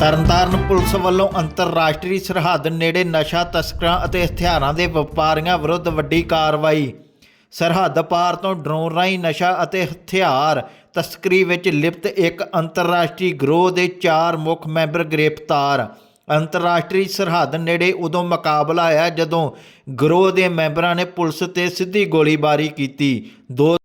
Tarn Taran police ਵੱਲੋਂ ਅੰਤਰਰਾਸ਼ਟਰੀ ਸਰਹੱਦ ਨੇੜੇ ਨਸ਼ਾ ਤਸਕਰਾਂ ਅਤੇ ਹਥਿਆਰਾਂ ਦੇ ਵਪਾਰੀਆਂ ਵਿਰੁੱਧ ਵੱਡੀ ਕਾਰਵਾਈ। ਸਰਹੱਦ ਪਾਰ ਤੋਂ ਡਰੋਨ ਰਾਹੀਂ ਨਸ਼ਾ ਅਤੇ ਹਥਿਆਰ ਤਸਕਰੀ ਵਿੱਚ ਲਿਪਤ ਇੱਕ ਅੰਤਰਰਾਸ਼ਟਰੀ ਗਰੋਹ ਦੇ ਚਾਰ ਮੁੱਖ ਮੈਂਬਰ ਗ੍ਰਿਫਤਾਰ। ਅੰਤਰਰਾਸ਼ਟਰੀ ਸਰਹੱਦ ਨੇੜੇ ਉਦੋਂ ਮੁਕਾਬਲਾ ਆਇਆ ਜਦੋਂ ਗਰੋਹ ਦੇ ਮੈਂਬਰਾਂ ਨੇ ਪੁਲਿਸ ਤੇ ਸਿੱਧੀ ਗੋਲੀਬਾਰੀ ਕੀਤੀ। ਦੋ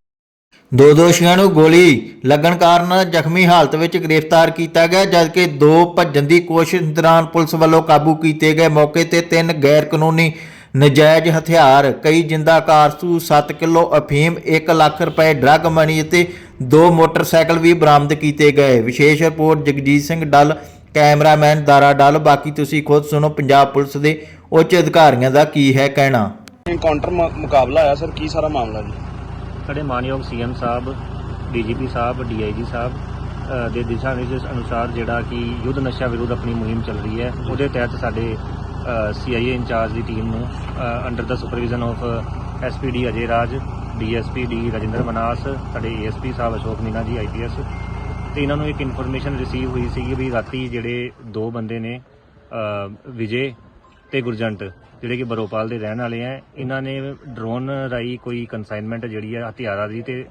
ਦੋ ਦੋਸ਼ੀਆਂ ਨੂੰ ਗੋਲੀ ਲੱਗਣ ਕਾਰਨ ਜ਼ਖਮੀ ਹਾਲਤ ਵਿੱਚ ਗ੍ਰਿਫਤਾਰ ਕੀਤਾ ਗਿਆ, ਜਦਕਿ ਦੋ ਭੱਜਣ ਦੀ ਕੋਸ਼ਿਸ਼ ਦੌਰਾਨ ਪੁਲਿਸ ਵੱਲੋਂ ਕਾਬੂ ਕੀਤੇ ਗਏ ਮੌਕੇ ਤੇ ਤਿੰਨ ਗੈਰ ਕਾਨੂੰਨੀ ਨਜਾਇਜ਼ ਹਥਿਆਰ, ਕਈ ਜਿੰਦਾ ਕਾਰਤੂਸ 7 ਕਿਲੋ ਅਫੀਮ 1 ਲੱਖ ਰੁਪਏ ਡਰੱਗ ਮਨੀ ਅਤੇ ਦੋ ਮੋਟਰਸਾਈਕਲ ਵੀ ਬਰਾਮਦ ਕੀਤੇ ਗਏ। ਵਿਸ਼ੇਸ਼ ਰਿਪੋਰਟ ਜਗਜੀਤ ਸਿੰਘ ਡੱਲ, ਕੈਮਰਾਮੈਨ ਦਾਰਾ ਡੱਲ। ਬਾਕੀ ਤੁਸੀਂ ਖੁਦ ਸੁਣੋ, ਪੰਜਾਬ ਪੁਲਿਸ ਦੇ ਉੱਚ ਅਧਿਕਾਰੀਆਂ ਦਾ ਕੀ ਹੈ ਕਹਿਣਾ। ਇਨਕਾਊਂਟਰ ਮੁਕਾਬਲਾ ਆਇਆ, ਸਰ। ਕੀ ਸਾਰਾ ਮਾਮਲਾ ਜੀ? ਸਾਡੇ ਮਾਨਯੋਗ ਸੀਐਮ ਸਾਹਿਬ, ਡੀਜੀਪੀ ਸਾਹਿਬ, ਡੀਆਈਜੀ ਸਾਹਿਬ ਦੇ ਦਿਸ਼ਾ ਨਿਰਦੇਸ਼ ਅਨੁਸਾਰ ਜਿਹੜਾ ਕਿ ਯੁੱਧ ਨਸ਼ਾ ਵਿਰੁੱਧ ਆਪਣੀ ਮੁਹਿੰਮ ਚੱਲ ਰਹੀ ਹੈ, ਉਹਦੇ ਤਹਿਤ ਸਾਡੇ ਸੀਆਈਏ ਇੰਚਾਰਜ ਦੀ ਟੀਮ ਨੂੰ under the supervision of SPD Ajay Raj DSP D Rajinder Manas, ਸਾਡੇ ਏਐਸਪੀ ਸਾਹਿਬ ਅਸ਼ੋਕ ਮੀਨਾ ਜੀ ਆਈਪੀਐਸ ਤੇ ਇਹਨਾਂ ਨੂੰ ਇੱਕ ਇਨਫੋਰਮੇਸ਼ਨ ਰਿਸੀਵ ਹੋਈ ਸੀ ਵੀ ਰਾਤੀ ਜਿਹੜੇ ਦੋ ਬੰਦੇ ਨੇ ਵਿਜੇ ਤੇ ਗੁਰਜੰਟ ਜਿਹੜੇ ਕਿ ਬਰੋਪਾਲ ਦੇ ਰਹਿਣ ਵਾਲੇ ਆ ਇਹਨਾਂ ਨੇ ਡਰੋਨ ਰਾਈ ਕੋਈ ਕਨਸਾਈਨਮੈਂਟ ਜਿਹੜੀ ਹੈ ਹਥਿਆਰਾਂ ਦੀ ਤੇ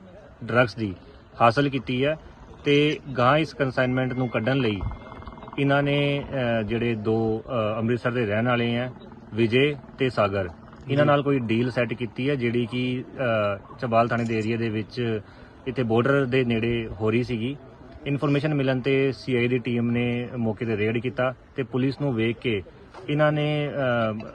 ਡਰੱਗਸ ਦੀ ਹਾਸਲ ਕੀਤੀ ਹੈ ਤੇ ਗਾਂ ਇਸ ਕਨਸਾਈਨਮੈਂਟ ਨੂੰ ਕੱਢਣ ਲਈ ਇਹਨਾਂ ਨੇ ਜਿਹੜੇ ਦੋ ਅੰਮ੍ਰਿਤਸਰ ਦੇ ਰਹਿਣ ਵਾਲੇ ਆ ਵਿਜੇ ਤੇ ਸਾਗਰ ਇਹਨਾਂ ਨਾਲ ਕੋਈ ਡੀਲ ਸੈੱਟ ਕੀਤੀ ਹੈ ਜਿਹੜੀ ਕਿ ਚਬਾਲ ਥਾਣੇ ਦੇ ਏਰੀਆ ਦੇ ਵਿੱਚ ਇੱਥੇ ਬਾਰਡਰ ਦੇ ਨੇੜੇ ਹੋ ਰਹੀ ਸੀਗੀ। ਇਨਫੋਰਮੇਸ਼ਨ ਮਿਲਣ ਤੇ ਸੀਆਈ ਦੀ ਟੀਮ ਨੇ ਮੌਕੇ ਤੇ ਰੇਡ ਕੀਤਾ ਤੇ ਪੁਲਿਸ ਨੂੰ ਵੇਖ ਕੇ ਇਹਨਾਂ ਨੇ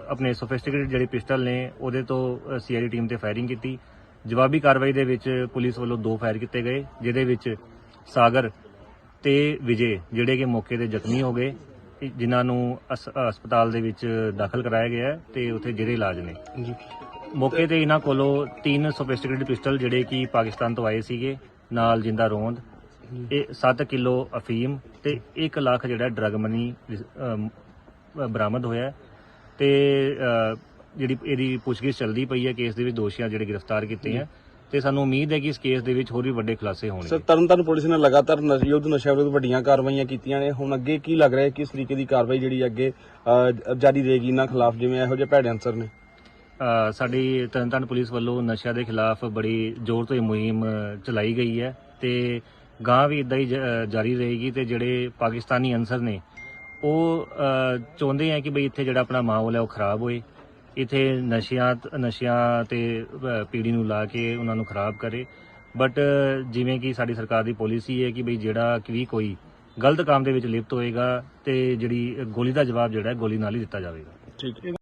ਆਪਣੇ ਸੋਫਿਸਟੀਕੇਟਡ ਜਿਹੜੇ ਪਿਸਟਲ ਨੇ ਉਹਦੇ ਤੋਂ ਸੀਆਈ ਦੀ ਟੀਮ ਤੇ ਫਾਇਰਿੰਗ ਕੀਤੀ। ਜਵਾਬੀ ਕਾਰਵਾਈ ਦੇ ਵਿੱਚ ਪੁਲਿਸ ਵੱਲੋਂ ਦੋ ਫਾਇਰ ਕੀਤੇ ਗਏ ਜਿਹਦੇ ਵਿੱਚ ਸਾਗਰ ਤੇ ਵਿਜੇ ਜਿਹੜੇ ਕਿ ਮੌਕੇ ਤੇ ਜ਼ਖਮੀ ਹੋ ਗਏ ਜਿਨ੍ਹਾਂ ਨੂੰ ਹਸਪਤਾਲ ਦੇ ਵਿੱਚ ਦਾਖਲ ਕਰਾਇਆ ਗਿਆ ਤੇ ਉੱਥੇ ਜਿਹੜੇ ਇਲਾਜ ਨੇ। ਜੀ। ਮੌਕੇ ਤੇ ਇਹਨਾਂ ਕੋਲੋਂ ਤਿੰਨ ਸੋਫਿਸਟੀਕੇਟਡ ਪਿਸਟਲ ਜਿਹੜੇ ਕਿ ਪਾਕਿਸਤਾਨ ਤੋਂ ਆਏ ਸੀਗੇ ਨਾਲ ਜਿੰਦਾ ਰੋਂਦ ਇਹ 7 ਕਿਲੋ ਅਫੀਮ ਤੇ 1 ਲੱਖ ਜਿਹੜਾ ਡਰਗ ਮਨੀ ਬਰਾਮਦ ਹੋਇਆ ਤੇ ਜਿਹੜੀ ਇਹਦੀ ਪੁੱਛਗਿੱਛ ਚੱਲਦੀ ਪਈ ਹੈ ਕੇਸ ਦੇ ਵਿੱਚ ਦੋਸ਼ੀਆਂ ਜਿਹੜੇ ਗ੍ਰਿਫਤਾਰ ਕੀਤੇ ਹੈ। ਤੇ ਸਾਨੂੰ ਉਮੀਦ ਹੈ ਕਿ ਇਸ ਕੇਸ ਦੇ ਵਿੱਚ ਹੋਰ ਵੀ ਵੱਡੇ ਖੁਲਾਸੇ ਸਰ ਹੋਣਗੇ ਤਰਨਤਾਰਨ ਪੁਲਿਸ ਨੇ ਲਗਾਤਾਰ ਯੁੱਧ ਨਸ਼ਾ ਵਿਰੁੱਧ ਵੱਡੀਆਂ ਕਾਰਵਾਈਆਂ ਕੀਤੀਆਂ ਨੇ। ਹੁਣ ਅੱਗੇ ਕੀ ਲੱਗ ਰਿਹਾ ਹੈ ਕਿਸ ਤਰੀਕੇ ਦੀ ਕਾਰਵਾਈ ਜਿਹੜੀ ਅੱਗੇ ਜਾਰੀ ਰਹੇਗੀ ਇਹਨਾਂ ਖਿਲਾਫ? ਜਿਵੇਂ ਇਹੋ ਜਿਹੇ ਭੈੜੇ ਅੰਸਰ ਨੇ। ਸਾਡੀ ਤਰਨਤਾਰਨ ਪੁਲਿਸ ਵੱਲੋਂ ਨਸ਼ਾ ਦੇ ਖਿਲਾਫ ਬੜੀ ਜ਼ੋਰ ਤੋਂ ਮੁਹਿੰਮ ਚਲਾਈ ਗਈ ਹੈ। ਤੇ ਗਾਂ ਵੀ ਇਦਾਂ ਹੀ ਜਾਰੀ ਰਹੇਗੀ ਤੇ ਜਿਹੜੇ ਪਾਕਿਸਤਾਨੀ ਅਨਸਰ ਨੇ ਉਹ ਚਾਹੁੰਦੇ ਆ ਕਿ ਬਈ ਇੱਥੇ ਜਿਹੜਾ ਆਪਣਾ ਮਾਹੌਲ ਹੈ ਉਹ ਖਰਾਬ ਹੋਏ। ਇੱਥੇ ਨਸ਼ਿਆਂ ਨਸ਼ਿਆਂ ਤੇ ਅ, ਪੀੜੀ ਨੂੰ ਲਾ ਕੇ ਉਹਨਾਂ ਨੂੰ ਖਰਾਬ ਕਰੇ। ਬਟ ਜਿਵੇਂ ਕਿ ਸਾਡੀ ਸਰਕਾਰ ਦੀ ਪਾਲਿਸੀ ਹੈ ਕਿ ਬਈ ਜਿਹੜਾ ਕਿ ਵੀ ਕੋਈ ਗਲਤ ਕੰਮ ਦੇ ਵਿੱਚ ਲਿਪਤ ਹੋਏਗਾ ਤੇ ਜਿਹੜੀ ਗੋਲੀ ਦਾ ਜਵਾਬ ਜਿਹੜਾ ਗੋਲੀ ਨਾਲ ਹੀ ਦਿੱਤਾ ਜਾਵੇਗਾ। ਠੀਕ। ਹੈ